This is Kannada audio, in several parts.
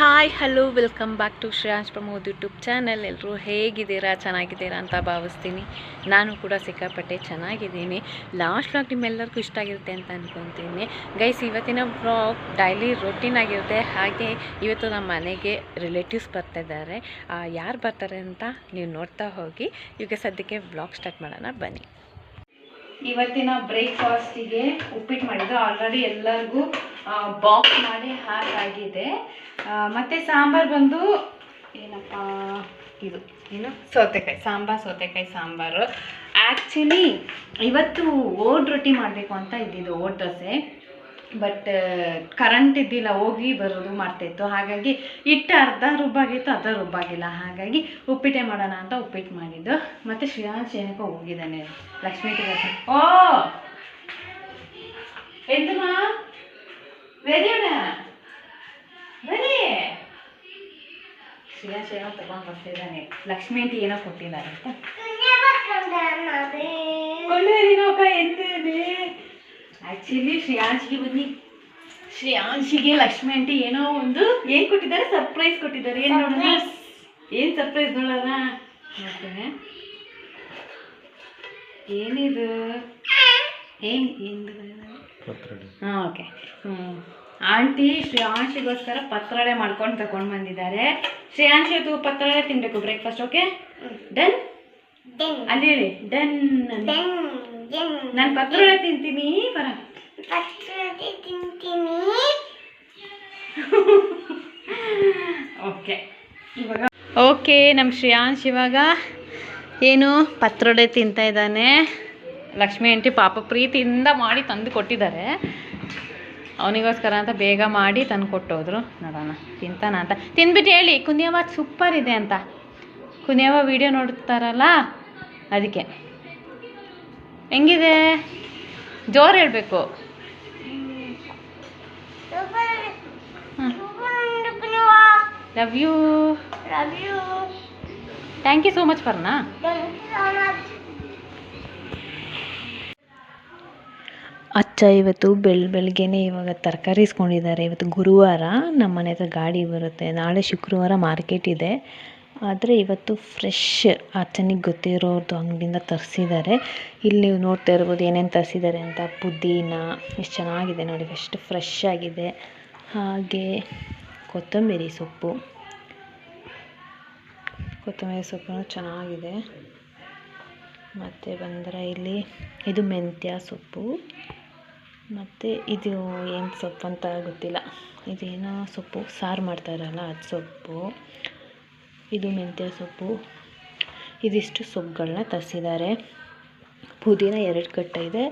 Hi, hello, welcome back to Shriraj Pramod YouTube channel. ಎಲ್ಲರೂ ಹೇಗಿದ್ದೀರಾ? ಚೆನ್ನಾಗಿದ್ದೀರಾ ಅಂತ ಭಾವಿಸ್ತೀನಿ. ನಾನು ಕೂಡ ಸಿಕ್ಕಾಪಟ್ಟೆ ಚೆನ್ನಾಗಿದ್ದೀನಿ. ಲಾಸ್ಟ್ ವ್ಲಾಗ್ ನಿಮ್ಮೆಲ್ಲರಿಗೂ ಇಷ್ಟ ಆಗಿರುತ್ತೆ ಅಂತ ಅಂದ್ಕೊತೀನಿ ಗೈಸ್ ಇವತ್ತಿನ ವ್ಲಾಗ್ ಡೈಲಿ ರೊಟೀನ್ ಆಗಿರುತ್ತೆ. ಹಾಗೆ ಇವತ್ತು ನಮ್ಮ ಮನೆಗೆ ರಿಲೇಟಿವ್ಸ್ ಬರ್ತಿದ್ದಾರೆ ಯಾರು ಬರ್ತಾರೆ ಅಂತ ನೀವು ನೋಡ್ತಾ ಹೋಗಿ. ಈಗ ಸದ್ಯಕ್ಕೆ ವ್ಲಾಗ್ ಸ್ಟಾರ್ಟ್ ಮಾಡೋಣ. ಬನ್ನಿ. ಇವತ್ತಿನ ಬ್ರೇಕ್ಫಾಸ್ಟಿಗೆ ಉಪ್ಪಿಟ್ಟು ಮಾಡಿದ್ದು. ಆಲ್ರೆಡಿ ಎಲ್ಲರಿಗೂ ಬಾಕ್ಸ್ ಮಾಡಿ ಹಾಕಾಗಿದೆ ಮತ್ತು ಸಾಂಬಾರು ಬಂದು ಏನಪ್ಪ, ಇದು, ಏನು? ಸೌತೆಕಾಯಿ, ಸಾಂಬಾರು ಸೌತೆಕಾಯಿ, ಸಾಂಬಾರು. ಆ್ಯಕ್ಚುಲಿ ಇವತ್ತು ಓಡ್ ರೊಟ್ಟಿ ಮಾಡಬೇಕು ಅಂತ ಇದ್ದಿದ್ದು, ಓಟ್ ದೋಸೆ. ಬಟ್ ಕರೆಂಟ್ ಇದ್ದಿಲ್ಲ ಹೋಗಿ ಬರೋದು ಮಾಡ್ತಾಯಿತ್ತು ಹಾಗಾಗಿ ಹಿಟ್ಟು ಅರ್ಧ ರುಬ್ಬಾಗಿತ್ತು ಅರ್ಧ ರುಬ್ಬಾಗಿಲ್ಲ. ಹಾಗಾಗಿ ಉಪ್ಪಿಟ್ಟೆ ಮಾಡೋಣ ಅಂತ ಉಪ್ಪಿಟ್ಟು ಮಾಡಿದ್ದು. ಮತ್ತು ಶ್ರೀರಾಮ್ ಏನಕ್ಕೋ ಹೋಗಿದ್ದಾನೆ. ಲಕ್ಷ್ಮೀ ಓ! ಎಂತಮ್ಮ ರೆಡಿ ಶ್ರೀಯಾನ್ಸ್ ಏನೋ ತಗೊಂಡು ಬರ್ತಿದ್ದಾನೆ. ಲಕ್ಷ್ಮೀ ಅಂತ ಏನೋ ಕೊಟ್ಟಿದ್ದಾರೆ ಅಂತ. ಆ್ಯಕ್ಚುಲಿ ಶ್ರೇಯಾಂಶಿಗೆ ಬನ್ನಿ. ಶ್ರೇಯಾಂಶಿಗೆ ಲಕ್ಷ್ಮಿ ಆಂಟಿ ಏನೋ ಒಂದು ಏನು ಕೊಟ್ಟಿದ್ದಾರೆ? ಸರ್ಪ್ರೈಸ್ ಕೊಟ್ಟಿದ್ದಾರೆ. ಏನು ನೋಡೋಣ? ಏನು ಸರ್ಪ್ರೈಸ್ ನೋಡೋಣ? ನೋಡ್ತೇನೆ. ಏನಿದು? ಏನು ಏನು ಹಾಂ ಓಕೆ ಹ್ಞೂ ಆಂಟಿ ಶ್ರೇಯಾಂಶಿಗೋಸ್ಕರ ಪತ್ರೊಡೆ ಮಾಡ್ಕೊಂಡು ತಗೊಂಡು ಬಂದಿದ್ದಾರೆ. ಶ್ರೇಯಾಂಶಿ ಅದು ಪತ್ರೊಡೆ ತಿನ್ನಬೇಕು ಬ್ರೇಕ್ಫಾಸ್ಟ್ ಓಕೆ ಡನ್ ಅಲ್ಲಿ ಹೇಳಿ. ಡನ್ ನಾನು ಪತ್ರೊಡೆ ತಿಂತೀನಿ ಬರ. ಓಕೆ. ಇವಾಗ ಓಕೆ ನಮ್ಮ ಶ್ರೇಯಾಂಶ್ ಇವಾಗ ಏನು ಪತ್ರೊಡೆ ತಿಂತಾ ಇದ್ದಾನೆ. ಲಕ್ಷ್ಮಿ ಆಂಟಿ ಪಾಪ ಪ್ರೀತಿಯಿಂದ ಮಾಡಿ ತಂದು ಕೊಟ್ಟಿದ್ದಾರೆ. ಅವನಿಗೋಸ್ಕರ ಅಂತ ಬೇಗ ಮಾಡಿ ತಂದು ಕೊಟ್ಟೋದ್ರು. ನೋಡೋಣ ತಿಂತಾನ ಅಂತ. ತಿಂದ್ಬಿಟ್ಟು ಹೇಳಿ ಕುನಿಯವ ಸೂಪರ್ ಇದೆ ಅಂತ. ಕುನಿಯವ ವಿಡಿಯೋ ನೋಡ್ತಾರಲ್ಲ ಅದಕ್ಕೆ. ಹೆಂಗಿದೆ? ಜೋರು ಹೇಳಬೇಕು. Love you thank you so much ಫರ್ನಾ ಅಚ್ಚ ಇವತ್ತು ಬೆಳ್ ಬೆಳಗ್ಗೆನೆ ಇವಾಗ ತರಕಾರಿ ಇಸ್ಕೊಂಡಿದ್ದಾರೆ. ಇವತ್ತು ಗುರುವಾರ ನಮ್ಮ ಮನೆ ಹತ್ರ ಗಾಡಿ ಬರುತ್ತೆ. ನಾಳೆ ಶುಕ್ರವಾರ ಮಾರ್ಕೆಟ್ ಇದೆ. ಆದರೆ ಇವತ್ತು ಫ್ರೆಶ್ ಆಚೆನಿಗೆ ಗೊತ್ತಿರೋರ್ದು ಅಂಗಡಿಯಿಂದ ತರಿಸಿದ್ದಾರೆ ಇಲ್ಲಿ ನೀವು ನೋಡ್ತಾ ಇರ್ಬೋದು ಏನೇನು ತರಿಸಿದ್ದಾರೆ ಅಂತ. ಪುದೀನ, ಎಷ್ಟು ಚೆನ್ನಾಗಿದೆ ನೋಡಿ, ಎಷ್ಟು ಫ್ರೆಶ್ ಆಗಿದೆ. ಹಾಗೆ ಕೊತ್ತಂಬರಿ ಸೊಪ್ಪು. ಕೊತ್ತಂಬರಿ ಸೊಪ್ಪು ಚೆನ್ನಾಗಿದೆ. ಮತ್ತು ಬಂದರೆ ಇಲ್ಲಿ ಇದು ಮೆಂತ್ಯ ಸೊಪ್ಪು. ಮತ್ತು ಇದು ಏನು ಸೊಪ್ಪು ಅಂತ ಗೊತ್ತಿಲ್ಲ. ಇದೇನೋ ಸೊಪ್ಪು, ಸಾರು ಮಾಡ್ತಾರಲ್ಲ ಅದು ಸೊಪ್ಪು. ಇದು ಮೆಂತ್ಯ ಸೊಪ್ಪು. ಇದಿಷ್ಟು ಸೊಪ್ಪುಗಳನ್ನ ತರಿಸಿದ್ದಾರೆ. ಪುದೀನ ಎರಡು ಕಟ್ಟು ಇದೆ.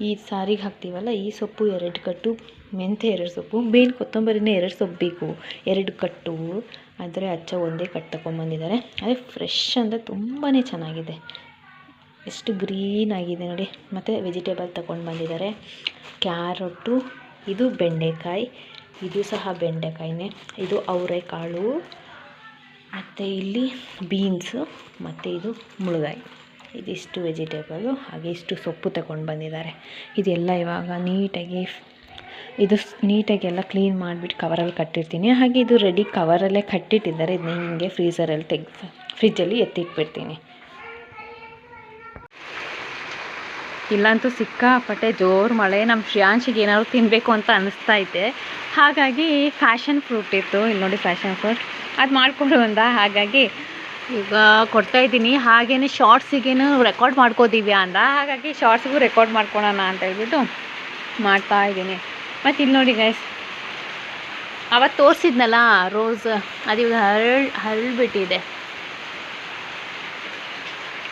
ಈ ಸಾರಿಗೆ ಹಾಕ್ತೀವಲ್ಲ, ಈ ಸೊಪ್ಪು ಎರಡು ಕಟ್ಟು, ಮೆಂತ್ಯ ಎರಡು ಸೊಪ್ಪು ಬೇನ್ ಕೊತ್ತಂಬರಿನೇ ಎರಡು ಸೊಪ್ಪು ಬೇಕು. ಎರಡು ಕಟ್ಟು. ಆದರೆ ಅಚ್ಚ ಒಂದೇ ಕಟ್ಟು ತಗೊಂಬಂದಿದ್ದಾರೆ ಅದೇ ಫ್ರೆಶ್ ಅಂದರೆ ತುಂಬಾ ಚೆನ್ನಾಗಿದೆ. ಎಷ್ಟು ಗ್ರೀನ್ ಆಗಿದೆ ನೋಡಿ. ಮತ್ತು ವೆಜಿಟೇಬಲ್ ತಗೊಂಡು ಬಂದಿದ್ದಾರೆ. ಕ್ಯಾರೊಟ್ಟು, ಇದು ಬೆಂಡೆಕಾಯಿ. ಇದು ಸಹ ಬೆಂಡೆಕಾಯಿನೇ. ಇದು ಅವರೆಕಾಳು. ಮತ್ತು ಇಲ್ಲಿ ಬೀನ್ಸು ಮತ್ತು ಇದು ಮುಳುಗಾಯಿ. ಇದಿಷ್ಟು ವೆಜಿಟೇಬಲು ಹಾಗೆ ಇಷ್ಟು ಸೊಪ್ಪು ತಗೊಂಡು ಬಂದಿದ್ದಾರೆ. ಇದೆಲ್ಲ ಇವಾಗ ನೀಟಾಗಿ ಇದು ನೀಟಾಗಿ ಎಲ್ಲ ಕ್ಲೀನ್ ಮಾಡಿಬಿಟ್ಟು ಕವರಲ್ಲಿ ಕಟ್ಟಿರ್ತೀನಿ. ಹಾಗೆ ಇದು ರೆಡಿ ಕವರಲ್ಲೇ ಕಟ್ಟಿಟ್ಟಿದ್ದಾರೆ. ಇದನ್ನ ಹಿಂಗೆ ಫ್ರೀಝರಲ್ಲಿ ತೆಗ್ದು ಫ್ರಿಜ್ಜಲ್ಲಿ ಎತ್ತಿಟ್ಬಿಡ್ತೀನಿ. ಇಲ್ಲಂತೂ ಸಿಕ್ಕಾಪಟ್ಟೆ ಜೋರು ಮಳೆ. ನಮ್ಮ ಶ್ರೇಯಾಂಶಿಗೆ ಏನಾದ್ರು ತಿನ್ನಬೇಕು ಅಂತ ಅನಿಸ್ತಾ ಐತೆ ಹಾಗಾಗಿ ಫ್ಯಾಷನ್ ಫ್ರೂಟ್ ಇತ್ತು. ಇಲ್ಲಿ ನೋಡಿ ಫ್ಯಾಷನ್ ಫ್ರೂಟ್. ಅದು ಮಾಡಿಕೊಡು ಅಂದ. ಹಾಗಾಗಿ ಈಗ ಕೊಡ್ತಾ ಇದ್ದೀನಿ. ಹಾಗೇ ಶಾರ್ಟ್ಸಿಗೇನು ರೆಕಾರ್ಡ್ ಮಾಡ್ಕೋದಿವ್ಯ ಅಂದ. ಹಾಗಾಗಿ ಶಾರ್ಟ್ಸ್ಗೂ ರೆಕಾರ್ಡ್ ಮಾಡ್ಕೊಳೋಣ ಅಂತ ಹೇಳ್ಬಿಟ್ಟು ಮಾಡ್ತಾ ಇದ್ದೀನಿ. ಮತ್ತು ಇಲ್ಲಿ ನೋಡಿ ಗೈಸ್ ಅವತ್ತು ತೋರಿಸಿದ್ನಲ್ಲ ರೋಸ್. ಅದು ಇವಾಗ ಹರಳ್ ಹರಳ್ಬಿಟ್ಟಿದೆ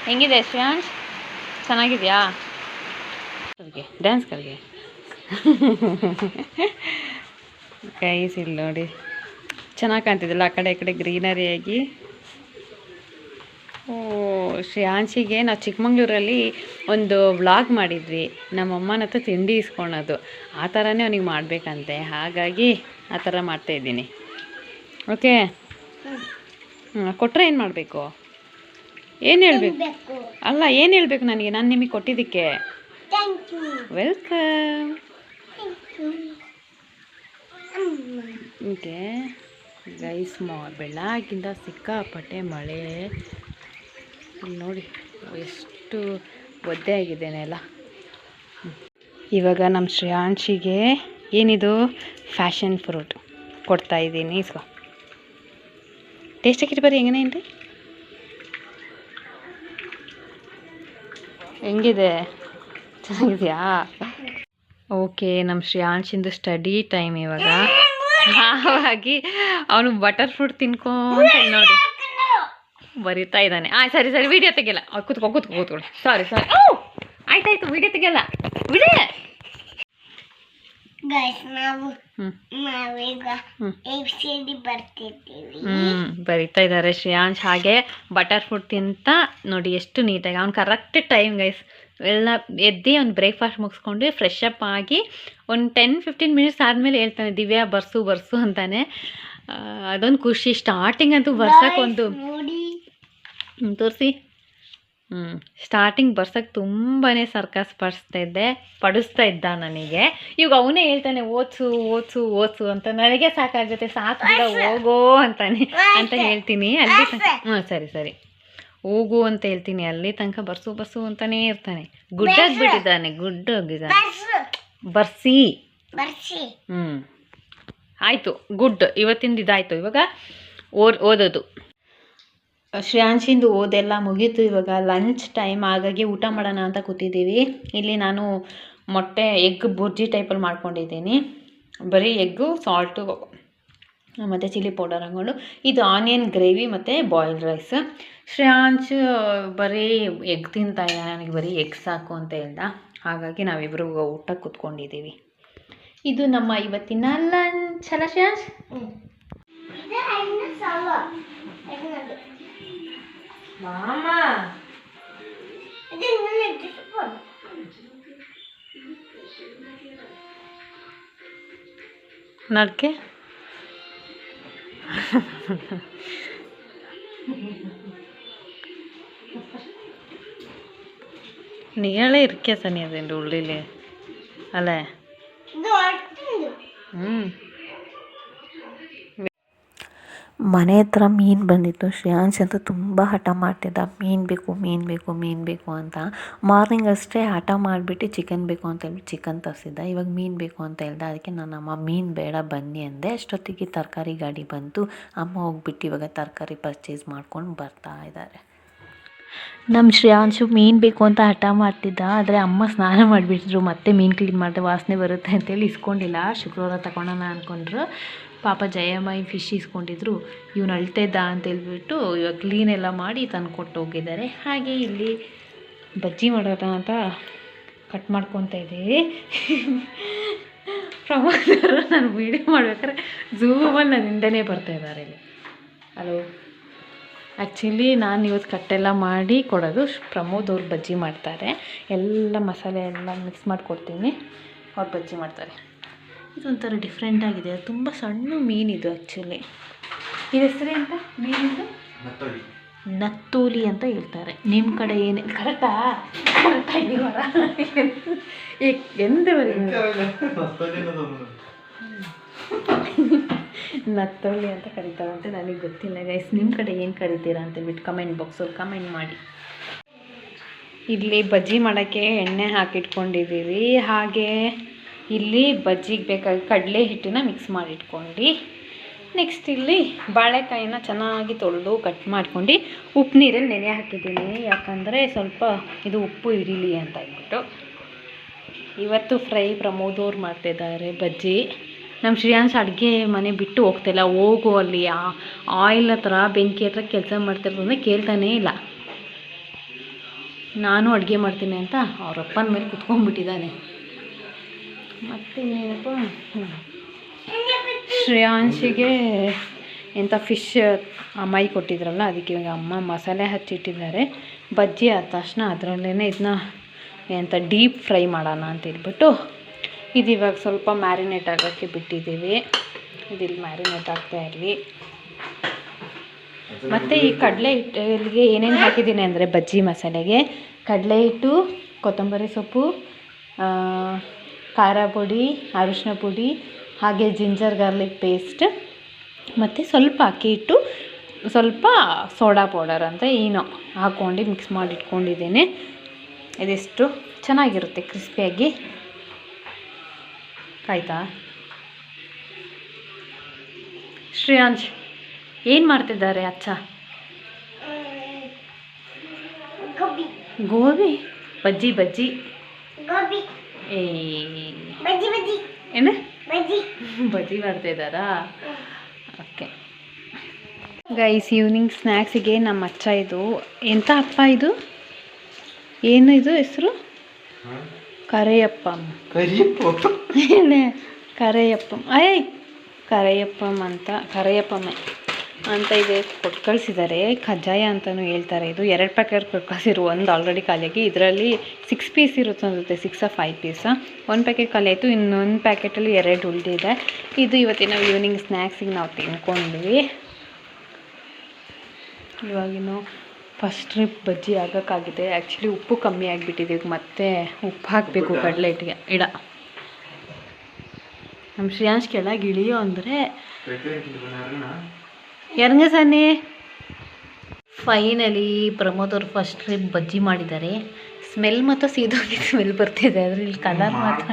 ಹೆಂಗಿದೆ ಶ್ರೇಯಾಂಶ್? ಚೆನ್ನಾಗಿದೆಯಾ? ಕರ್ಗೆ ಡ್ಯಾನ್ಸ್ ಕರ್ಗೆ ಗೈಸ್ ಇಲ್ಲಿ ನೋಡಿ. ಚೆನ್ನಾಗಿ ಕಾಣ್ತಿದ್ದಿಲ್ಲ ಆ ಕಡೆ, ಈ ಕಡೆ ಗ್ರೀನರಿಯಾಗಿ ಓ ಶ್ರೇಯಾಂಶಿಗೆ ನಾವು ಚಿಕ್ಕಮಂಗ್ಳೂರಲ್ಲಿ ಒಂದು ವ್ಲಾಗ್ ಮಾಡಿದ್ವಿ. ನಮ್ಮಮ್ಮನ ಹತ್ರ ತಿಂಡಿ ಇಸ್ಕೊಳೋದು. ಆ ಥರನೇ ಅವನಿಗೆ ಮಾಡಬೇಕಂತೆ. ಹಾಗಾಗಿ ಆ ಥರ ಮಾಡ್ತಾಯಿದ್ದೀನಿ ಓಕೆ? ಕೊಟ್ಟರೆ ಏನು ಮಾಡಬೇಕು? ಏನು ಹೇಳಬೇಕು? ಅಲ್ಲ, ಏನು ಹೇಳಬೇಕು ನನಗೆ? ನಾನು ನಿಮಗೆ ಕೊಟ್ಟಿದ್ದಕ್ಕೆ. ವೆಲ್ಕಮ್ ಹೀಗೆ ಗೈಸ್ ಮಾ ಬೆಳಗಿಂದ ಸಿಕ್ಕಾಪಟ್ಟೆ ಮಳೆ. ಇಲ್ಲಿ ನೋಡಿ ಎಷ್ಟು ಒದ್ದೆ ಆಗಿದೆ ನೆಲ. ಇವಾಗ ನಮ್ಮ ಶ್ರೇಯಾಂಶಿಗೆ ಏನಿದು? ಫ್ಯಾಷನ್ ಫ್ರೂಟ್ ಕೊಡ್ತಾ ಇದ್ದೀನಿ. ಇಸ್ಕೋ. ಟೇಸ್ಟ್ ಹಾಕಿಟ್ಟು ಬರ್ರಿ ರೀ ಹೆಂಗಿದೆ? ಚೆನ್ನಾಗಿದೆಯಾ? ಓಕೆ ನಮ್ಮ ಶ್ರೇಯಾಂಶಿಂದು ಸ್ಟಡಿ ಟೈಮ್ ಇವಾಗ. ಹಾಗಾಗಿ ಅವನು ಬಟರ್ ಫ್ರೂಟ್ ತಿನ್ಕೊಂತ ನೋಡಿ. ಬರಿತಾ ಇದ್ದಾನೆ. ಆ ಸರಿ ಸರಿ ವಿಡಿಯೋ ತೆಗಿಲ್ಲ ಅವ್ರು ಕೂತ್ಕೊ ಕೂತ್ಕೊ ಕೂತ್ಕೊಳ್ಳಿ ಸಾರಿ ಸಾರಿ ಆಯ್ತಾಯ್ತು ವಿಡಿಯೋ ತೆಗಿಯಲ್ಲ. ವಿಡಿಯ ನಾವು ನಾವೀಗ ಬರಿತಾ ಇದ್ದಾರೆ ಶ್ರೇಯಾಂಶ್. ಹಾಗೆ ಬಟರ್ ಫ್ರೂಟ್ ತಿಂತ ನೋಡಿ ಎಷ್ಟು ನೀಟಾಗಿ ಅವ್ನು ಕರೆಕ್ಟ್ ಟೈಮ್ ಗೈಸ್ ಎಲ್ಲ ಎದ್ದು ಒಂದು ಬ್ರೇಕ್ಫಾಸ್ಟ್ ಮುಗಿಸ್ಕೊಂಡು ಫ್ರೆಶ್ ಅಪ್ ಆಗಿ ಒಂದು ಟೆನ್ ಫಿಫ್ಟೀನ್ ಮಿನಿಟ್ಸ್ ಆದಮೇಲೆ ಹೇಳ್ತಾನೆ ದಿವ್ಯಾ ಬರ್ಸು ಬರ್ಸು ಅಂತಾನೆ. ಅದೊಂದು ಖುಷಿ. ಸ್ಟಾರ್ಟಿಂಗ್ ಅಂತೂ ಬರ್ಸಕ್ಕೆ ಒಂದು ನೋಡಿ. ತೋರಿಸಿ. ಹ್ಞೂ ಸ್ಟಾರ್ಟಿಂಗ್ ಬರ್ಸಕ್ಕೆ ತುಂಬಾ ಸರ್ಕಸ್ ಪಡಿಸ್ತಾ ಇದ್ದೆ ಪಡಿಸ್ತಾ ಇದ್ದ ನನಗೆ. ಇವಾಗ ಅವನೇ ಹೇಳ್ತಾನೆ ಓದ್ಸು ಓದ್ಸು ಓದ್ಸು ಅಂತ. ನನಗೆ ಸಾಕಾಗುತ್ತೆ ಸಾಕು ಹೋಗೋ ಅಂತಾನೆ ಅಂತ ಹೇಳ್ತೀನಿ. ಅಲ್ಲಿ ಹ್ಞೂ ಸರಿ ಸರಿ. ಹೋಗು ಅಂತ ಹೇಳ್ತೀನಿ. ಅಲ್ಲಿ ತನಕ ಬರ್ಸು ಬರ್ಸು ಅಂತಾನೆ ಇರ್ತಾನೆ. ಗುಡ್ ಬಿಟ್ಟಿದ್ದಾನೆ ಗುಡ್ಡೋಗಿದ್ದಾನೆ. ಬರ್ಸು. ಬರ್ಸಿ. ಬರ್ಸಿ. ಹ್ಞೂ ಆಯಿತು ಗುಡ್. ಇವತ್ತಿಂದ ಇದಾಯಿತು. ಇವಾಗ ಓದ್ ಓದೋದು. ಶ್ರೇಯಾಂಶಿಂದು ಓದೆಲ್ಲ ಮುಗೀತು. ಇವಾಗ ಲಂಚ್ ಟೈಮ್ ಹಾಗಾಗಿ ಊಟ ಮಾಡೋಣ ಅಂತ ಕೂತಿದ್ದೀವಿ. ಇಲ್ಲಿ ನಾನು ಮೊಟ್ಟೆ ಎಗ್ ಬುರ್ಜಿ ಟೈಪಲ್ಲಿ ಮಾಡ್ಕೊಂಡಿದ್ದೀನಿ. ಬರೀ ಎಗ್ಗು ಸಾಲ್ಟು ಮತ್ತು ಚಿಲ್ಲಿ ಪೌಡರ್ ಹಾಕ್ಕೊಂಡು ಇದು ಆನಿಯನ್ ಗ್ರೇವಿ ಮತ್ತು ಬಾಯ್ಲ್ಡ್ ರೈಸ್. ಶ್ರೇಯಾಂಶ್ ಬರೀ ಎಗ್ ತಿಂತಾಯ ನನಗೆ ಬರೀ ಎಗ್ ಸಾಕು ಅಂತ ಹೇಳ್ದ. ಹಾಗಾಗಿ ನಾವಿಬ್ಬರು ಊಟಕ್ಕೆ ಕೂತ್ಕೊಂಡಿದ್ದೀವಿ. ಇದು ನಮ್ಮ ಇವತ್ತಿನ ಲಂಚ್ ಅಲ್ಲ ಶ್ರೇಯಾಂಶ್? ನಡ್ಕೆ? നീളെ ഇരിക്കുക സനി അതിന്റെ ഉള്ളിൽ അല്ലേ? ಇದು ಮನೆ ಹತ್ರ ಮೀನು ಬಂದಿತ್ತು, ಶ್ರೇಯಾಂಶ್ ಅಂತೂ ತುಂಬ ಹಠ ಮಾಡ್ತಿದ್ದ. ಮೀನು ಬೇಕು ಮೀನು ಬೇಕು ಮೀನು ಬೇಕು ಅಂತ. ಮಾರ್ನಿಂಗ್ ಅಷ್ಟೇ ಹಠ ಮಾಡಿಬಿಟ್ಟು ಚಿಕನ್ ಬೇಕು ಅಂತ ಹೇಳ್ಬಿಟ್ಟು ಚಿಕನ್ ತರಿಸಿದ್ದ. ಇವಾಗ ಮೀನು ಬೇಕು ಅಂತ ಹೇಳ್ದ. ಅದಕ್ಕೆ ನಾನು ಅಮ್ಮ, ಮೀನು ಬೇಡ, ಬನ್ನಿ ಅಂದೆ. ಅಷ್ಟೊತ್ತಿಗೆ ತರಕಾರಿ ಗಾಡಿ ಬಂತು. ಅಮ್ಮ ಹೋಗ್ಬಿಟ್ಟು ಇವಾಗ ತರಕಾರಿ ಪರ್ಚೇಸ್ ಮಾಡ್ಕೊಂಡು ಬರ್ತಾ ಇದ್ದಾರೆ. ನಮ್ಮ ಶ್ರೇಯಾಂಶು ಮೀನು ಬೇಕು ಅಂತ ಹಠ ಮಾಡ್ತಿದ್ದ. ಆದರೆ ಅಮ್ಮ ಸ್ನಾನ ಮಾಡಿಬಿಟ್ರು. ಮತ್ತೆ ಮೀನು ಕ್ಲೀನ್ ಮಾಡಿದೆ ವಾಸನೆ ಬರುತ್ತೆ ಅಂತೇಳಿ ಇಸ್ಕೊಂಡಿಲ್ಲ. ಶುಕ್ರವಾರ ತಗೊಳ್ಳೋಣ ಅಂದ್ಕೊಂಡ್ರು ಪಾಪ ಜಯಮ್ಮ ಫಿಶ್ ಇಸ್ಕೊಂಡಿದ್ರು ಇವ್ನು ಅಳ್ತಾ ಇದ್ದ ಅಂತ ಹೇಳ್ಬಿಟ್ಟು ಇವಾಗ ಕ್ಲೀನ್ ಎಲ್ಲ ಮಾಡಿ ತಂದು ಕೊಟ್ಟು ಹೋಗಿದ್ದಾರೆ ಹಾಗೆ ಇಲ್ಲಿ ಬಜ್ಜಿ ಮಾಡೋಣ ಅಂತ ಕಟ್ ಮಾಡ್ಕೊತಾ ಇದ್ದೀವಿ. ಪ್ರಮೋದರು ನಾನು ವೀಡಿಯೋ ಮಾಡ್ಬೇಕಾದ್ರೆ ಝೂಮಲ್ಲಿ ನನ್ನ ಬರ್ತಾ ಇದ್ದಾರೆ ಇಲ್ಲಿ. ಹಲೋ ಆ್ಯಕ್ಚುಲಿ ನಾನು ಇವತ್ತು ಕಟ್ಟೆಲ್ಲ ಮಾಡಿ ಕೊಡೋದು ಪ್ರಮೋದ್ ಅವ್ರು ಬಜ್ಜಿ ಮಾಡ್ತಾರೆ. ಎಲ್ಲ ಮಸಾಲೆ ಎಲ್ಲ ಮಿಕ್ಸ್ ಮಾಡಿಕೊಡ್ತೀನಿ. ಅವ್ರು ಬಜ್ಜಿ ಮಾಡ್ತಾರೆ. ಇದೊಂಥರ ಡಿಫ್ರೆಂಟ್ ಆಗಿದೆ. ತುಂಬ ಸಣ್ಣ ಮೀನಿದು ಆ್ಯಕ್ಚುಲಿ ಇದು ಹೆಸರು ಎಂತ? ಮೀನಿದು? ನತ್ತೋಲಿ. ಅಂತ ಹೇಳ್ತಾರೆ. ನಿಮ್ಮ ಕಡೆ ಏನೇ ಕರೆಕ್ಟಾ? ಕರೆಕ್ಟಾಗಿ ವರ ಎಂದ ನತ್ತೋಲಿ ಅಂತ ಕರೀತಾರಂತೆ. ನನಗೆ ಗೊತ್ತಿಲ್ಲ ಗೈಸ್ ನಿಮ್ಮ ಕಡೆ ಏನು ಕರಿತೀರಾ ಅಂತೇಳ್ಬಿಟ್ಟು ಕಮೆಂಟ್ ಬಾಕ್ಸಲ್ಲಿ ಕಮೆಂಟ್ ಮಾಡಿ. ಇಲ್ಲಿ ಬಜ್ಜಿ ಮಾಡೋಕ್ಕೆ ಎಣ್ಣೆ ಹಾಕಿಟ್ಕೊಂಡಿದ್ದೀವಿ. ಹಾಗೆ ಇಲ್ಲಿ ಬಜ್ಜಿಗೆ ಬೇಕಾಗಿ ಕಡಲೆ ಹಿಟ್ಟನ್ನ ಮಿಕ್ಸ್ ಮಾಡಿಟ್ಕೊಂಡು. ನೆಕ್ಸ್ಟ್ ಇಲ್ಲಿ ಬಾಳೆಕಾಯಿನ ಚೆನ್ನಾಗಿ ತೊಳೆದು ಕಟ್ ಮಾಡ್ಕೊಂಡು ಉಪ್ಪು ನೀರಲ್ಲಿ ನೆನೆ ಹಾಕಿದ್ದೀನಿ. ಯಾಕಂದರೆ ಸ್ವಲ್ಪ ಇದು ಉಪ್ಪು ಇರಲಿ ಅಂತ ಅಂದ್ಬಿಟ್ಟು ಇವತ್ತು ಫ್ರೈ ಪ್ರಮೋದ್ ಅವ್ರು ಮಾಡ್ತಿದ್ದಾರೆ ಬಜ್ಜಿ. ನಮ್ಮ ಶ್ರೇಯಾಂಶ್ ಅಡುಗೆ ಮನೆ ಬಿಟ್ಟು ಹೋಗ್ತಿಲ್ಲ ಹೋಗು ಅಲ್ಲಿ. ಆಯಿಲ್ ಹತ್ರ ಬೆಂಕಿ ಹತ್ರ ಕೆಲಸ ಮಾಡ್ತಿರೋದಂದ್ರೆ ಕೇಳ್ತಾನೇ ಇಲ್ಲ. ನಾನು ಅಡುಗೆ ಮಾಡ್ತೀನಿ ಅಂತ ಅವ್ರ ಅಪ್ಪನ ಮೇಲೆ ಕುತ್ಕೊಂಡ್ಬಿಟ್ಟಿದ್ದಾನೆ. ಮತ್ತು ಇನ್ನೇನಪ್ಪ. ಶ್ರೇಯಾಂಶಿಗೆ ಎಂಥ ಫಿಶ್ ಅಮ್ಮಾಯಿ ಕೊಟ್ಟಿದ್ರಲ್ಲ ಅದಕ್ಕೆ ಇವಾಗ ಅಮ್ಮ ಮಸಾಲೆ ಹಚ್ಚಿಟ್ಟಿದ್ದಾರೆ. ಬಜ್ಜಿ ಆದ ತಕ್ಷಣ ಅದರಲ್ಲೇ ಇದನ್ನ ಎಂಥ ಡೀಪ್ ಫ್ರೈ ಮಾಡೋಣ ಅಂತ ಹೇಳ್ಬಿಟ್ಟು ಇದು ಇವಾಗ ಸ್ವಲ್ಪ ಮ್ಯಾರಿನೇಟ್ ಆಗೋಕ್ಕೆ ಬಿಟ್ಟಿದ್ದೀವಿ. ಇದಿಲ್ಲಿ ಮ್ಯಾರಿನೇಟ್ ಆಗ್ತಾ ಇರಲಿ. ಮತ್ತು ಈ ಕಡಲೆ ಹಿಟ್ಟಿಗೆ ಏನೇನು ಹಾಕಿದ್ದೀನಿ ಅಂದರೆ ಬಜ್ಜಿ ಮಸಾಲೆಗೆ ಕಡಲೆ ಹಿಟ್ಟು ಕೊತ್ತಂಬರಿ ಸೊಪ್ಪು ಆ, ಖಾರ ಪುಡಿ ಅರಿಶಿನ ಪುಡಿ ಹಾಗೆ ಜಿಂಜರ್ ಗಾರ್ಲಿಕ್ ಪೇಸ್ಟ್ ಮತ್ತು ಸ್ವಲ್ಪ ಅಕ್ಕಿ ಹಿಟ್ಟು ಸ್ವಲ್ಪ ಸೋಡಾ ಪೌಡರ್ ಅಂತ ಏನೋ ಹಾಕ್ಕೊಂಡು ಮಿಕ್ಸ್ ಮಾಡಿ ಇಟ್ಕೊಂಡಿದ್ದೇನೆ ಇದಿಷ್ಟು ಚೆನ್ನಾಗಿರುತ್ತೆ ಕ್ರಿಸ್ಪಿಯಾಗಿ ಆಯಿತಾ ಶ್ರೇಯಾಂಶ್ ಏನು ಮಾಡ್ತಿದ್ದಾರೆ ಅಚ್ಚ? ಗೋಬಿ. ಗೋಬಿ? ಬಜ್ಜಿ ಬಜ್ಜಿ. ಗೋಬಿ. ಏ. ಏನು? ಬಜ್ಜಿ. ಮಾಡ್ತಾಯಿದ್ದಾರಾ ಓಕೆ. ಗೈಸ್ ಈವ್ನಿಂಗ್ ಸ್ನ್ಯಾಕ್ಸಿಗೆ ನಮ್ಮ ಅಚ್ಚ ಇದು. ಎಂಥ ಅಪ್ಪ ಇದು? ಏನು ಇದು ಹೆಸರು? ಕರೆಯಪ್ಪಂ. ಕರೆಯಪ್ಪ. ಕರೆಯಪ್ಪಂ. ಅಯ್ಯ ಕರೆಯಪ್ಪಮ್ಮ ಅಂತ. ಕರೆಯಪ್ಪಮ್ಮೆ. ಅಂತ ಇದೆ. ಕೊಟ್ಟು ಕಳಿಸಿದ್ದಾರೆ ಕಜ್ಜಾಯ ಅಂತಲೂ ಹೇಳ್ತಾರೆ. ಇದು ಎರಡು ಪ್ಯಾಕೆಟ್ ಕೊಟ್ಟು ಕಳಿಸಿರು ಒಂದು ಆಲ್ರೆಡಿ ಖಾಲಿಯಾಗಿ. ಇದರಲ್ಲಿ ಸಿಕ್ಸ್ ಪೀಸ್ ಇರುತ್ತೆ ಅನ್ಸುತ್ತೆ. ಸಿಕ್ಸ ಫೈವ್ ಪೀಸ ಒಂದು ಪ್ಯಾಕೆಟ್ ಖಾಲಿ ಆಯಿತು. ಇನ್ನೊಂದು ಪ್ಯಾಕೆಟಲ್ಲಿ ಎರಡು ಉಳಿದಿದೆ ಇದು. ಇವತ್ತಿನ ಈವ್ನಿಂಗ್ ಸ್ನ್ಯಾಕ್ಸಿಗೆ ನಾವು ತಿನ್ಕೊಂಡ್ವಿ. ಇವಾಗಿನ್ನು ಫಸ್ಟ್ ಟ್ರಿಪ್ ಬಜ್ಜಿ ಆಗೋಕ್ಕಾಗಿದೆ ಆ್ಯಕ್ಚುಲಿ ಉಪ್ಪು ಕಮ್ಮಿ ಆಗಿಬಿಟ್ಟಿದೆ. ಈಗ ಮತ್ತೆ ಉಪ್ಪು ಹಾಕಬೇಕು ಕಡಲೆ ಹಿಟ್ಟಿಗೆ. ಇಡ. ನಮ್ಮ ಶ್ರೇಯಾಂಶ್ ಕೆಳಗೆ ಇಳಿಯೋ ಅಂದರೆ ಯಾರಂಗ ಸನ್ನಿ. ಫೈನಲಿ ಪ್ರಮೋದ್ ಅವ್ರು ಫಸ್ಟ್ ಟ್ರಿಪ್ ಬಜ್ಜಿ ಮಾಡಿದ್ದಾರೆ. ಸ್ಮೆಲ್ ಮಾತ್ರ ಸೀದೋಗಿ ಸ್ಮೆಲ್ ಬರ್ತಿದೆ ಅದ್ರಲ್ಲಿ ಕಲರ್ ಮಾತ್ರ.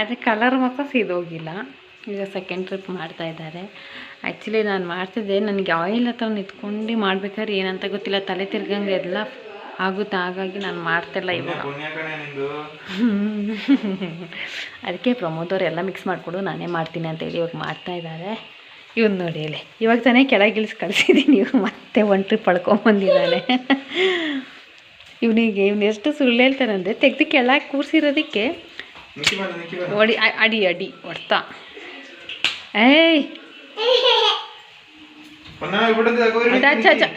ಅದೇ ಕಲರ್ ಮಾತ್ರ ಸೀದೋಗಿಲ್ಲ ಈಗ ಸೆಕೆಂಡ್ ಟ್ರಿಪ್ ಮಾಡ್ತಾ ಇದ್ದಾರೆ. ಆ್ಯಕ್ಚುಲಿ ನಾನು ಮಾಡ್ತಿದ್ದೆ. ನನಗೆ ಆಯಿಲ್ ಹತ್ರ ನಿಂತ್ಕೊಂಡು ಮಾಡ್ಬೇಕಾದ್ರೆ ಏನಂತ ಗೊತ್ತಿಲ್ಲ. ತಲೆ ತಿರ್ಗಂಗೆ ಎಲ್ಲ ಆಗುತ್ತೆ? ಹಾಗಾಗಿ ನಾನು ಮಾಡ್ತಿಲ್ಲ ಇವಾಗ. ಅದಕ್ಕೆ ಪ್ರಮೋದ್ ಅವ್ರು ಎಲ್ಲ ಮಿಕ್ಸ್ ಮಾಡಿಕೊಡು ನಾನೇ ಮಾಡ್ತೀನಿ ಅಂತೇಳಿ ಇವಾಗ ಮಾಡ್ತಾ ಇದ್ದಾರೆ ಇವ್ನು ನೋಡಿ ಇಲ್ಲಿ. ಇವಾಗ ತಾನೇ ಕೆಳಗೆ ಇಳಿಸಿ ಕಳಿಸಿದ್ದೀನಿ ಇವ್ರು ಮತ್ತೆ ಒನ್ ಟ್ರಿಪ್ ಪಡ್ಕೊಂಬಂದಿದ್ದಾನೆ ಇವನಿಗೆ ಇವನು ಎಷ್ಟು ಸುಳ್ಳು ಹೇಳ್ತಾನಂದರೆ ತೆಗೆದು ಕೆಳಗೆ ಕೂರಿಸಿರೋದಕ್ಕೆ ಒಡಿ ಅಡಿ ಅಡಿ ಹೊಡ್ತಾ ಏಯ್!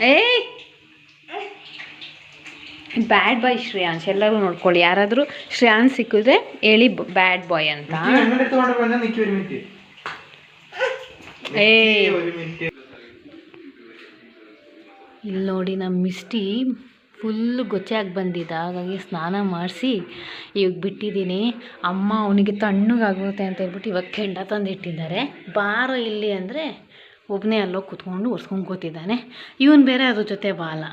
ಏಯ್! ಬ್ಯಾಡ್ ಬಾಯ್ ಶ್ರೇಯಾಂಶ್ ಎಲ್ಲರೂ ನೋಡ್ಕೊಳ್ಳಿ. ಯಾರಾದರೂ ಶ್ರೇಯಾಂಶ್ ಸಿಕ್ಕಿದ್ರೆ ಹೇಳಿ ಬ್ಯಾಡ್ ಬಾಯ್ ಅಂತ. ಏ. ಇಲ್ಲಿ ನೋಡಿ ನಮ್ಮ ಮಿಸ್ಟಿ ಫುಲ್ ಗೊಚ್ಚಾಗಿ ಬಂದಿದ್ದ ಹಾಗಾಗಿ ಸ್ನಾನ ಮಾಡಿಸಿ ಇವಾಗ ಬಿಟ್ಟಿದ್ದೀನಿ ಅಮ್ಮ ಅವನಿಗೆ ತಣ್ಣಗಾಗುತ್ತೆ ಅಂತ ಹೇಳ್ಬಿಟ್ಟು ಇವಾಗ ಕೆಂಡ ತಂದಿಟ್ಟಿದ್ದಾರೆ ಬಾರೋ ಇಲ್ಲಿ ಅಂದರೆ ಒಬ್ಬನೇ ಅಲ್ಲೋಗಿ ಕೂತ್ಕೊಂಡು ಒರ್ಸ್ಕೊಂಡು ಕೂತಿದ್ದಾನೆ. ಇವನು ಬೇರೆ ಅದ್ರ ಜೊತೆ ಬಾಲ.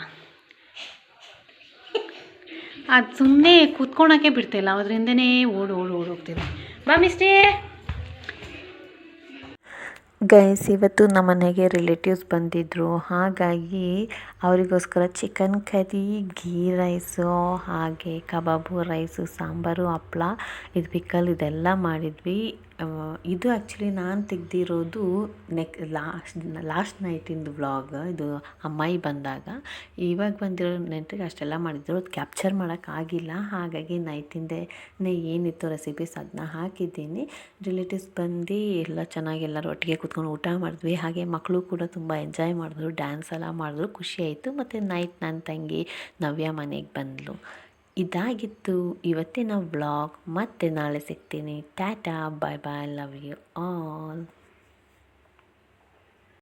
ಅದು ಸುಮ್ಮನೆ ಕೂತ್ಕೊಳಕ್ಕೆ ಬಿಡ್ತಿಲ್ಲ, ಅದರಿಂದನೇ ಓಡಿ ಓಡಿ ಹೋಗ್ತಿದೆ. ಬಾ ಮಿಸ್ಟಿ. ಗೈಸ್, ಇವತ್ತು ನಮ್ಮ ಮನೆಗೆ ರಿಲೇಟಿವ್ಸ್ ಬಂದಿದ್ದರು ಹಾಗಾಗಿ ಅವರಿಗೋಸ್ಕರ ಚಿಕನ್ ಕರಿ ಗೀ ರೈಸು, ಹಾಗೆ ಕಬಾಬು, ರೈಸು, ಸಾಂಬಾರು, ಹಪ್ಳ, ಇದು ಪಿಕ್ಕಲ್ ಇದೆಲ್ಲ ಮಾಡಿದ್ವಿ. ಇದು ಆ್ಯಕ್ಚುಲಿ ನಾನು ತೆಗ್ದಿರೋದು ನೆಕ್ ಲಾಸ್ಟ್ ಲಾಸ್ಟ್ ನೈಟಿಂದು ವ್ಲಾಗ್ ಇದು ಅಮ್ಮಾಯಿ ಬಂದಾಗ. ಇವಾಗ ಬಂದಿರೋ ನೆಂಟ್ರಿಗೆ ಅಷ್ಟೆಲ್ಲ ಮಾಡಿದ್ರು. ಅದು ಕ್ಯಾಪ್ಚರ್ ಮಾಡೋಕ್ಕಾಗಿಲ್ಲ ಹಾಗಾಗಿ ನೈಟಿಂದೇ ಏನಿತ್ತು ರೆಸಿಪೀಸ್ ಅದನ್ನ ಹಾಕಿದ್ದೀನಿ. ರಿಲೇಟಿವ್ಸ್ ಬಂದು ಎಲ್ಲ ಚೆನ್ನಾಗಿ ಎಲ್ಲರೂ ಒಟ್ಟಿಗೆ ಕೂತ್ಕೊಂಡು ಊಟ ಮಾಡಿದ್ವಿ. ಹಾಗೆ ಮಕ್ಕಳು ಕೂಡ ತುಂಬ ಎಂಜಾಯ್ ಮಾಡಿದ್ರು. ಡ್ಯಾನ್ಸ್ ಎಲ್ಲ ಮಾಡಿದ್ರು. ಖುಷಿ ಆಯಿತು. ಮತ್ತು ನೈಟ್ ನನ್ನ ತಂಗಿ ನವ್ಯ ಮನೆಗೆ ಬಂದಳು ಇದಾಗಿತ್ತು. ಇವತ್ತಿನ ವ್ಲಾಗ್ ಮತ್ತೆ ನಾಳೆ ಸಿಗ್ತೀನಿ. Tata bye bye love you all